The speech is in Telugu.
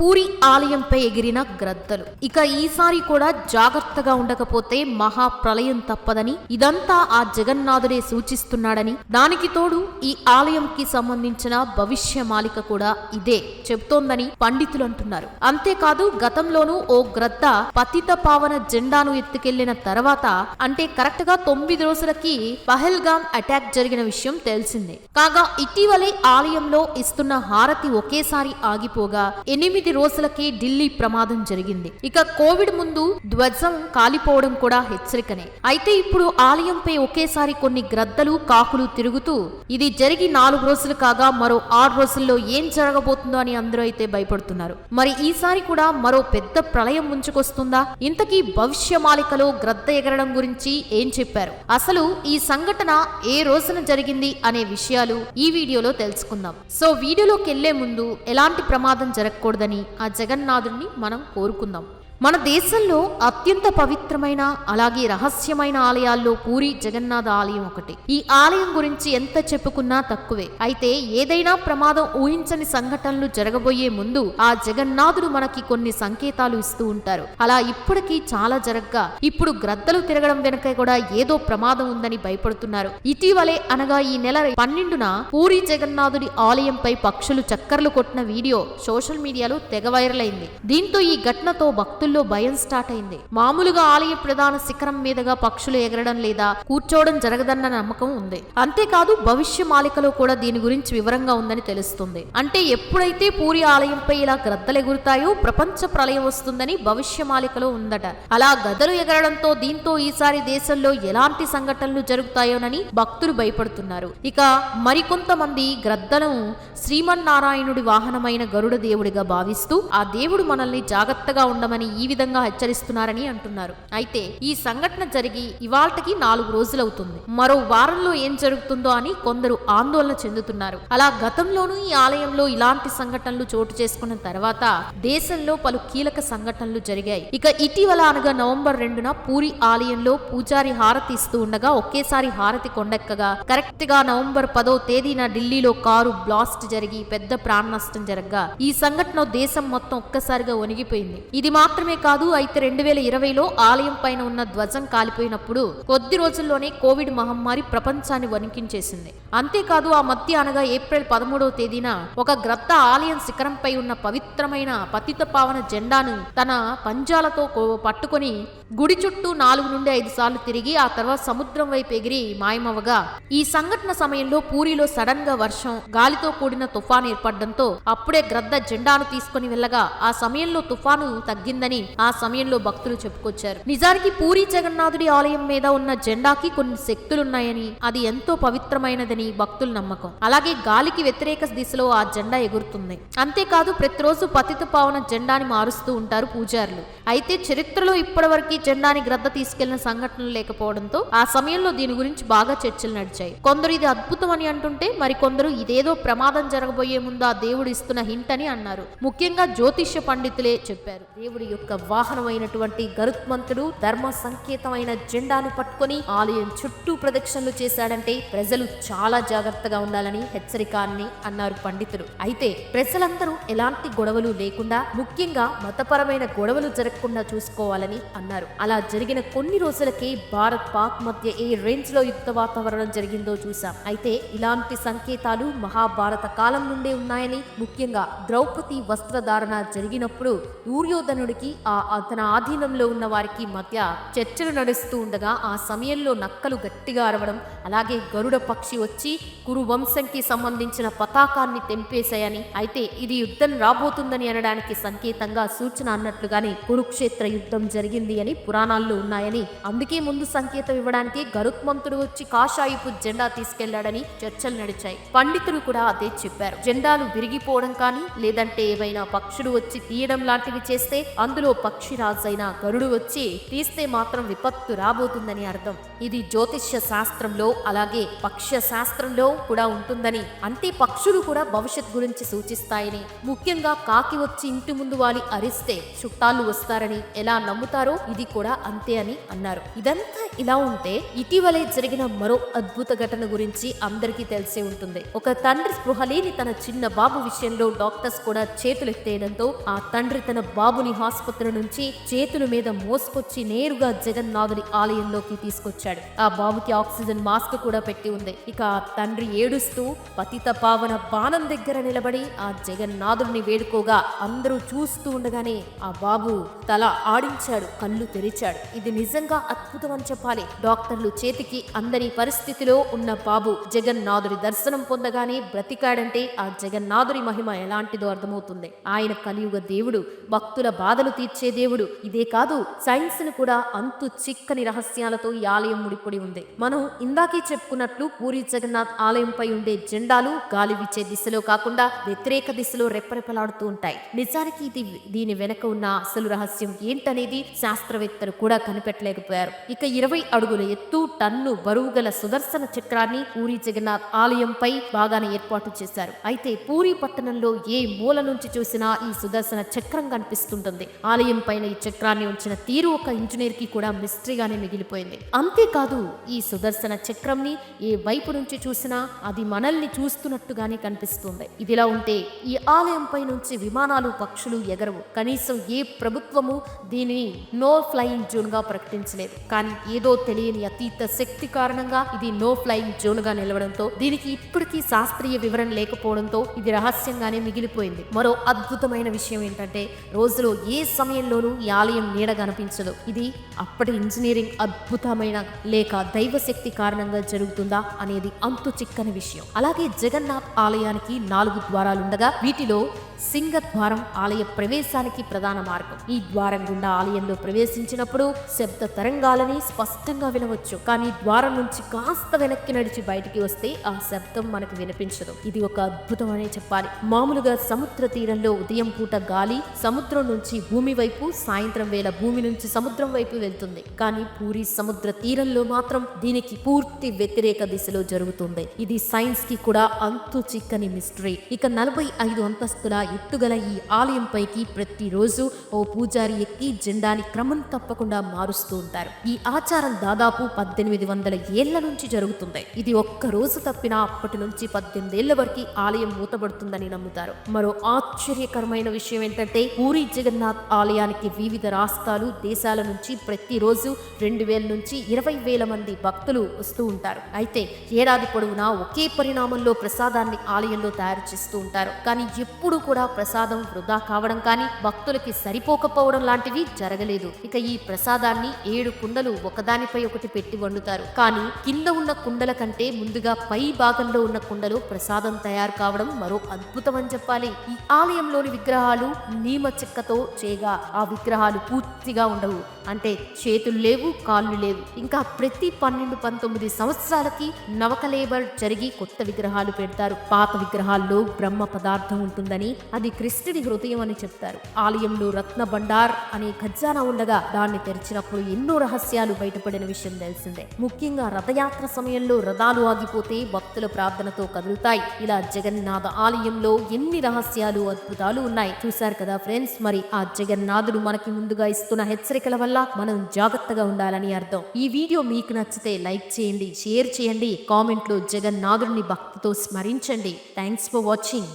పూరి ఆలయంపై ఎగిరిన గ్రద్దలు. ఇక ఈసారి కూడా జాగ్రత్తగా ఉండకపోతే మహా ప్రళయం తప్పదని ఇదంతా ఆ జగన్నాథుడే సూచిస్తున్నాడని దానికి తోడు ఈ ఆలయంకి సంబంధించిన భవిష్య మాలిక కూడా ఇదే చెబుతోందని పండితులు అంటున్నారు. అంతేకాదు గతంలోనూ ఓ గ్రద్ద పతిత పావన జెండాను ఎత్తుకెళ్ళిన తర్వాత అంటే కరెక్ట్గా తొమ్మిది రోజులకి పహల్గామ్ అటాక్ జరిగిన విషయం తెలిసిందే. కాగా ఇటీవలే ఆలయంలో ఇస్తున్న హారతి ఒకేసారి ఆగిపోగా ఎనిమిది రోజులకే ఢిల్లీ ప్రమాదం జరిగింది. ఇక కోవిడ్ ముందు ధ్వజం కాలిపోవడం కూడా హెచ్చరికనే. అయితే ఇప్పుడు ఆలయంపై ఒకేసారి కొన్ని గ్రద్దలు కాకులు తిరుగుతూ ఇది జరిగి నాలుగు రోజులు కాగా మరో ఆరు రోజుల్లో ఏం జరగబోతుందో అని అందరూ అయితే భయపడుతున్నారు. మరి ఈసారి కూడా మరో పెద్ద ప్రళయం ముంచుకొస్తుందా? ఇంతకీ భవిష్య మాలికలో గ్రద్ద ఎగరడం గురించి ఏం చెప్పారు? అసలు ఈ సంఘటన ఏ రోజున జరిగింది అనే విషయాలు ఈ వీడియోలో తెలుసుకుందాం. సో వీడియోలోకి వెళ్ళే ముందు ఎలాంటి ప్రమాదం జరగకూడదని ఆ జగన్నాథుడిని మనం కోరుకుందాం. మన దేశంలో అత్యంత పవిత్రమైన అలాగే రహస్యమైన ఆలయాల్లో పూరి జగన్నాథ ఆలయం ఒకటి. ఈ ఆలయం గురించి ఎంత చెప్పుకున్నా తక్కువే. అయితే ఏదైనా ప్రమాదం ఊహించని సంఘటనలు జరగబోయే ముందు ఆ జగన్నాథుడు మనకి కొన్ని సంకేతాలు ఇస్తూ ఉంటారు. అలా ఇప్పటికీ చాలా జరగ్గా. ఇప్పుడు గ్రద్దలు తిరగడం వెనుక కూడా ఏదో ప్రమాదం ఉందని భయపడుతున్నారు. ఇటీవలే అనగా ఈ నెల పన్నెండున పూరి జగన్నాథుడి ఆలయంపై పక్షులు చక్కర్లు కొట్టిన వీడియో సోషల్ మీడియాలో తెగ వైరల్ అయింది. దీంతో ఈ ఘటనతో భక్తులు భక్తుల్లో భయం స్టార్ట్ అయింది. మామూలుగా ఆలయ ప్రధాన శిఖరం మీదుగా పక్షులు ఎగరడం లేదా కూర్చోవడం జరగదన్న నమ్మకం ఉంది. అంతేకాదు భవిష్య మాలికలో కూడా దీని గురించి వివరంగా ఉందని తెలుస్తుంది. అంటే ఎప్పుడైతే పూరి ఆలయంపై ఇలా గ్రద్దలు ఎగురుతాయో ప్రపంచ ప్రళయం వస్తుందని భవిష్య మాలికలో ఉందట. అలా గదలు ఎగరడంతో దీంతో ఈసారి దేశంలో ఎలాంటి సంఘటనలు జరుగుతాయోనని భక్తులు భయపడుతున్నారు. ఇక మరికొంతమంది గ్రద్దలను శ్రీమన్నారాయణుడి వాహనమైన గరుడ దేవుడిగా భావిస్తూ ఆ దేవుడు మనల్ని జాగ్రత్తగా ఉండమని ఈ విధంగా హెచ్చరిస్తున్నారని అంటున్నారు. అయితే ఈ సంఘటన జరిగి ఇవాళకి నాలుగు రోజులవుతుంది. మరో వారంలో ఏం జరుగుతుందో అని కొందరు ఆందోళన చెందుతున్నారు. అలా గతంలోనూ ఈ ఆలయంలో ఇలాంటి సంఘటనలు చోటు చేసుకున్న తర్వాత దేశంలో పలు కీలక సంఘటనలు జరిగాయి. ఇక ఇటీవల అనగా నవంబర్ రెండున పూరి ఆలయంలో పూజారి హారతి ఇస్తూ ఉండగా ఒకేసారి హారతి కొండెక్కగా కరెక్ట్గా నవంబర్ పదో తేదీన ఢిల్లీలో కారు బ్లాస్ట్ జరిగి పెద్ద ప్రాణ నష్టం జరగగా ఈ సంఘటన దేశం మొత్తం ఒక్కసారిగా వణిగిపోయింది. ఇది మాత్రమే కాదు అయితే రెండు వేల ఇరవైలో ఆలయం పైన ఉన్న ధ్వజం కాలిపోయినప్పుడు కొద్ది రోజుల్లోనే కోవిడ్ మహమ్మారి ప్రపంచాన్ని వణికించేసింది. అంతేకాదు ఆ మధ్య అనగా ఏప్రిల్ పదమూడవ తేదీన ఒక గ్రద్ద ఆలయం శిఖరంపై ఉన్న పవిత్రమైన పతిత పావన జెండాను తన పంజాలతో పట్టుకొని గుడి చుట్టూ నాలుగు నుండి ఐదు సార్లు తిరిగి ఆ తర్వాత సముద్రం వైపు ఎగిరి మాయమవగా ఈ సంఘటన సమయంలో పూరిలో సడన్గా వర్షం గాలితో కూడిన తుఫాను ఏర్పడడంతో అప్పుడే గ్రద్ద జెండాను తీసుకుని వెళ్ళగా ఆ సమయంలో తుఫాను తగ్గిందని ఆ సమయంలో భక్తులు చెప్పుకొచ్చారు. నిజానికి పూరి జగన్నాథుడి ఆలయం మీద ఉన్న జెండాకి కొన్ని శక్తులున్నాయని అది ఎంతో పవిత్రమైనదని భక్తుల నమ్మకం. అలాగే గాలికి వ్యతిరేక దిశలో ఆ జెండా ఎగురుతుంది. అంతేకాదు ప్రతిరోజు పతిత పావన జెండాని మారుస్తూ ఉంటారు పూజారులు. అయితే చరిత్రలో ఇప్పటివరకు ఈ జెండాని గ్రద్ద తీసుకెళ్ళిన సంఘటనలు లేకపోవడంతో ఆ సమయంలో దీని గురించి బాగా చర్చలు నడిచాయి. కొందరు ఇది అద్భుతం అని అంటుంటే మరి ఇదేదో ప్రమాదం జరగబోయే ముందు ఆ దేవుడు ఇస్తున్న హింట్ అని అన్నారు. ముఖ్యంగా జ్యోతిష్య పండితులే చెప్పారు. దేవుడి యొక్క వాహనమైనటువంటి గరుత్మంతుడు ధర్మ సంకేతమైన జెండాను పట్టుకొని ఆలయం చుట్టూ ప్రదక్షిణలు చేశాడంటే ప్రజలు చాలా జాగ్రత్తగా ఉండాలని హెచ్చరిక అని అన్నారు పండితులు అయితే ప్రజలందరూ ఎలాంటి గొడవలు లేకుండా ముఖ్యంగా మతపరమైన గొడవలు జరగకుండా చూసుకోవాలని అన్నారు. అలా జరిగిన కొన్ని రోజులకే భారత్ పాక్ మధ్య ఏ రేంజ్లో యుద్ధ వాతావరణం జరిగిందో చూసాం అయితే ఇలాంటి సంకేతాలు మహాభారత కాలం నుండే ఉన్నాయని ముఖ్యంగా ద్రౌపది వస్త్రధారణ జరిగినప్పుడు దూర్యోధనుడికి ఆ తన ఆధీనంలో ఉన్న వారికి మధ్య చర్చలు నడుస్తూ ఉండగా ఆ సమయంలో నక్కలు గట్టిగా అరవడం అలాగే గరుడ పక్షి వచ్చి కురు వంశంకి సంబంధించిన పతాకాన్ని తెంపేశాయని అయితే ఇది యుద్ధం రాబోతుందని అనడానికి సంకేతంగా సూచన అన్నట్లుగానే కురుక్షేత్ర యుద్ధం జరిగింది అని పురాణాల్లో ఉన్నాయని అందుకే ముందు సంకేతం ఇవ్వడానికి గరుత్మంతుడు వచ్చి కాషాయిపు జెండా తీసుకెళ్ళాడని చర్చలు నడిచాయి. పండితులు కూడా అదే చెప్పారు. జెండాలు విరిగిపోవడం కానీ లేదంటే ఏవైనా పక్షులు వచ్చి తీయడం లాంటివి చేస్తే అందులో పక్షి రాజైన గరుడు వచ్చి తీస్తే మాత్రం విపత్తు రాబోతుందని అర్థం. ఇది జ్యోతిష్య శాస్త్రంలో అలాగే పక్ష శాస్త్రంలో కూడా ఉంటుందని. అంతే పక్షులు కూడా భవిష్యత్ గురించి సూచిస్తాయని. ముఖ్యంగా కాకి వచ్చి ఇంటి ముందు వాలి అరిస్తే చుట్టాలు వస్తారని ఎలా నమ్ముతారో ఇది కూడా అంతే అని అన్నారు. ఇదంతా ఇలా ఉంటే ఇటీవలే జరిగిన మరో అద్భుత ఘటన గురించి అందరికీ తెలిసే ఉంటుంది. ఒక తండ్రి స్పృహ లేని తన చిన్న బాబు విషయంలో డాక్టర్స్ కూడా చేతులెత్తేయడంతో ఆ తండ్రి తన బాబుని ఆసుపత్రి నుంచి చేతుల మీద మోసుకొచ్చి నేరుగా జగన్నాథుని ఆలయంలోకి తీసుకొచ్చాడు. ఆ బాబుకి ఆక్సిజన్ మాస్క్ కూడా పెట్టి ఉంది. ఇక ఆ తండ్రి ఏడుస్తూ పతిత పావన బాణం దగ్గర నిలబడి ఆ జగన్నాథుడిని వేడుకోగా అందరూ చూస్తూ ఉండగానే ఆ బాబు తల ఆడించాడు. కళ్ళు తెరిచాడు. ఇది నిజంగా అద్భుతం అని చెప్పాలి. డాక్టర్లు చేతికి అందరి పరిస్థితిలో ఉన్న బాబు జగన్నాథుడి దర్శనం పొందగానే బ్రతికాడంటే ఆ జగన్నాథుడి మహిమ ఎలాంటిదో అర్థమవుతుంది. ఆయన కలియుగ దేవుడు భక్తుల బాధలు తీర్చే దేవుడు. ఇదే కాదు సైన్స్ను కూడా అంతు చిక్కని రహస్యాలతో ఈ ఆలయం ముడిపడి ఉంది. మనం ఇందాకే చెప్పుకున్నట్లు పూరి జగన్నాథ్ ఆలయంపై ఉండే జెండాలు గాలి వీచే దిశలో కాకుండా వ్యతిరేక దిశలో రెప్పరెప్పలాడుతూ ఉంటాయి. నిజానికి ఇది దీని వెనక ఉన్న అసలు రహస్యం ఏంటనేది శాస్త్రవేత్తలు కూడా కనిపెట్టలేకపోయారు. ఇక ఇరవై అడుగుల ఎత్తు టన్ను బరువు గల సుదర్శన చక్రాన్ని పూరి జగన్నాథ్ ఆలయంపై బాగానే ఏర్పాటు చేశారు. అయితే పూరి పట్టణంలో ఏ మూల నుంచి చూసినా ఈ సుదర్శన చక్రం కనిపిస్తుంటుంది. ఆలయం పైన ఈ చక్రాన్ని ఉంచిన తీరు ఒక ఇంజనీర్కి కూడా మిస్టరీగానే మిగిలిపోయింది. అంతేకాదు ఈ సుదర్శన చక్రంని ఏ వైపు నుంచి చూసినా అది మనల్ని చూస్తున్నట్టుగానే కనిపిస్తుంది. ఇదిలా ఉంటే ఈ ఆలయంపై నుంచి విమానాలు పక్షులు ఎగరవు. కనీసం ఏ ప్రభుత్వము దీనిని నో ఫ్లయింగ్ జోన్గా ప్రకటించలేదు. కానీ ఏదో తెలియని అతీత శక్తి కారణంగా ఇది నో ఫ్లయింగ్ జోన్గా నిలవడంతో దీనికి ఇప్పటికీ శాస్త్రీయ వివరణ లేకపోవడంతో ఇది రహస్యంగానే మిగిలిపోయింది. మరో అద్భుతమైన విషయం ఏంటంటే రోజులో ఏ సమయంలోనూ ఈ ఆలయం నీడ కనిపించదు. ఇది అప్పటి ఇంజనీరింగ్ అద్భుతమైన లేక దైవశక్తి కారణంగా జరుగుతుందా అనేది అంతు చిక్కని విషయం. అలాగే జగన్నాథ్ ఆలయానికి నాలుగు ద్వారాలుండగా వీటిలో సింగ ద్వారం ఆలయ ప్రవేశానికి ప్రధాన మార్గం. ఈ ద్వారం గుండా ఆలయంలో ప్రవేశించినప్పుడు శబ్ద తరంగాలని స్పష్టంగా వినవచ్చు. కానీ ద్వారం నుంచి కాస్త వెనక్కి నడిచి బయటికి వస్తే ఆ శబ్దం మనకు వినిపించదు. ఇది ఒక అద్భుతం అనే చెప్పాలి. మామూలుగా సముద్ర తీరంలో ఉదయం పూట గాలి సముద్రం నుంచి భూమి వైపు సాయంత్రం వేళ భూమి నుంచి సముద్రం వైపు వెళ్తుంది. కానీ పూరి సముద్ర తీరంలో మాత్రం దీనికి పూర్తి వ్యతిరేక దిశలో జరుగుతుంది. ఇది సైన్స్కి కూడా అంతు చిక్కని మిస్టరీ. ఇక నలభై ఐదు అంతస్తుల ఎత్తుగల ఈ ఆలయం పైకి ప్రతిరోజు ఓ పూజారి ఎక్కి జెండాని క్రమం తప్పకుండా మారుస్తూ ఉంటారు. ఈ ఆచారం దాదాపు పద్దెనిమిది వందల ఏళ్ళ నుంచి జరుగుతుంది. ఇది ఒక్క రోజు తప్పినా అప్పటి నుంచి పద్దెనిమిదేళ్ళ వరకు ఆలయం మూతబడుతుందని నమ్ముతారు. మరో ఆశ్చర్యకరమైన విషయం ఏంటంటే పూరి జగన్నాథ్ ఆలయానికి వివిధ రాష్ట్రాలు దేశాల నుంచి ప్రతిరోజు రెండు వేల నుంచి ఇరవై వేల మంది భక్తులు వస్తూ ఉంటారు. అయితే ఏడాది పొడవునా ఒకే పరిణామంలో ప్రసాదాన్ని ఆలయంలో తయారు చేస్తూ ఉంటారు. కానీ ఎప్పుడు కూడా ప్రసాదం వృధా కావడం కానీ భక్తులకి సరిపోకపోవడం లాంటివి జరగలేదు. ఇక ఈ ప్రసాదాన్ని ఏడు కుండలు ఒకదానిపై ఒకటి పెట్టి వండుతారు. కానీ కింద ఉన్న కుండల కంటే ముందుగా పై భాగంలో ఉన్న కుండలో ప్రసాదం తయారు కావడం మరో అద్భుతం అని చెప్పాలి. ఈ ఆలయంలోని విగ్రహాలు నీమ చెక్కతో చేయగా ఆ విగ్రహాలు పూర్తిగా ఉండవు. అంటే చేతులు లేవు కాళ్ళు లేవు. ఇంకా ప్రతి పన్నెండు పంతొమ్మిది సంవత్సరాలకి నవక లేబర్ జరిగి కొత్త విగ్రహాలు పెడతారు. పాత విగ్రహాల్లో బ్రహ్మ పదార్థం ఉంటుందని అది కృష్ణుడి హృదయం అని చెప్తారు. ఆలయంలో రత్న భండార్ అనే ఖజానా ఉండగా దాన్ని తెరిచినప్పుడు ఎన్నో రహస్యాలు బయటపడిన విషయం తెలిసిందే. ముఖ్యంగా రథయాత్ర సమయంలో రథాలు ఆగిపోతే భక్తుల ప్రార్థనతో కదులుతాయి. ఇలా జగన్నాథ ఆలయంలో ఎన్ని రహస్యాలు అద్భుతాలు ఉన్నాయి? చూశారు కదా ఫ్రెండ్స్ మరి ఆ జగన్నాథుడు మనకి ముందుగా ఇస్తున్న హెచ్చరికల వల్ల మనం జాగ్రత్తగా ఉండాలని అర్థం. ఈ వీడియో మీకు నచ్చితే లైక్ చేయండి షేర్ చేయండి కామెంట్లో జగన్నాథుడిని భక్తితో స్మరించండి. Thanks for watching